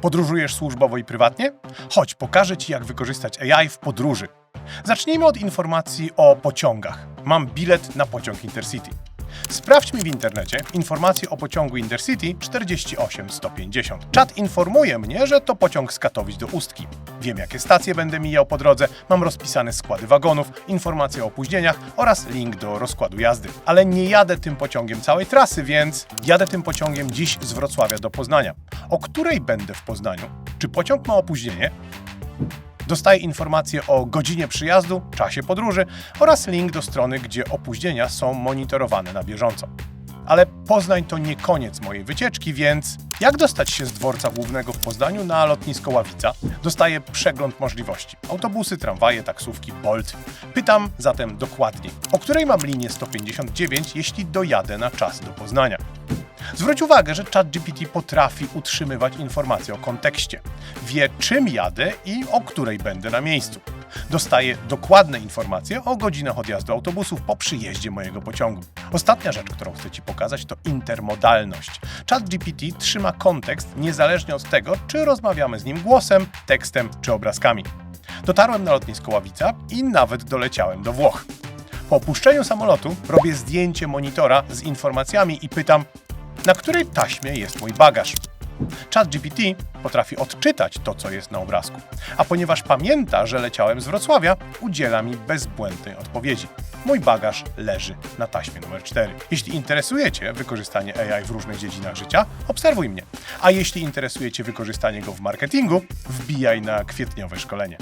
Podróżujesz służbowo i prywatnie? Chodź, pokażę Ci, jak wykorzystać AI w podróży. Zacznijmy od informacji o pociągach. Mam bilet na pociąg Intercity. Sprawdź mi w internecie informacje o pociągu Intercity 48150. Czat informuje mnie, że to pociąg z Katowic do Ustki. Wiem, jakie stacje będę mijał po drodze, mam rozpisane składy wagonów, informacje o opóźnieniach oraz link do rozkładu jazdy. Ale nie jadę tym pociągiem całej trasy, więc jadę tym pociągiem dziś z Wrocławia do Poznania. O której będę w Poznaniu? Czy pociąg ma opóźnienie? Dostaję informacje o godzinie przyjazdu, czasie podróży oraz link do strony, gdzie opóźnienia są monitorowane na bieżąco. Ale Poznań to nie koniec mojej wycieczki, więc jak dostać się z dworca głównego w Poznaniu na lotnisko Ławica? Dostaję przegląd możliwości. Autobusy, tramwaje, taksówki, Bolt. Pytam zatem dokładniej, o której mam linię 159, jeśli dojadę na czas do Poznania. Zwróć uwagę, że ChatGPT potrafi utrzymywać informacje o kontekście. Wie, czym jadę i o której będę na miejscu. Dostaję dokładne informacje o godzinach odjazdu autobusów po przyjeździe mojego pociągu. Ostatnia rzecz, którą chcę Ci pokazać, to intermodalność. ChatGPT trzyma kontekst niezależnie od tego, czy rozmawiamy z nim głosem, tekstem czy obrazkami. Dotarłem na lotnisko Ławica i nawet doleciałem do Włoch. Po opuszczeniu samolotu robię zdjęcie monitora z informacjami i pytam, na której taśmie jest mój bagaż. ChatGPT potrafi odczytać to, co jest na obrazku, a ponieważ pamięta, że leciałem z Wrocławia, udziela mi bezbłędnej odpowiedzi. Mój bagaż leży na taśmie numer 4. Jeśli interesuje Cię wykorzystanie AI w różnych dziedzinach życia, obserwuj mnie. A jeśli interesuje Cię wykorzystanie go w marketingu, wbijaj na kwietniowe szkolenie.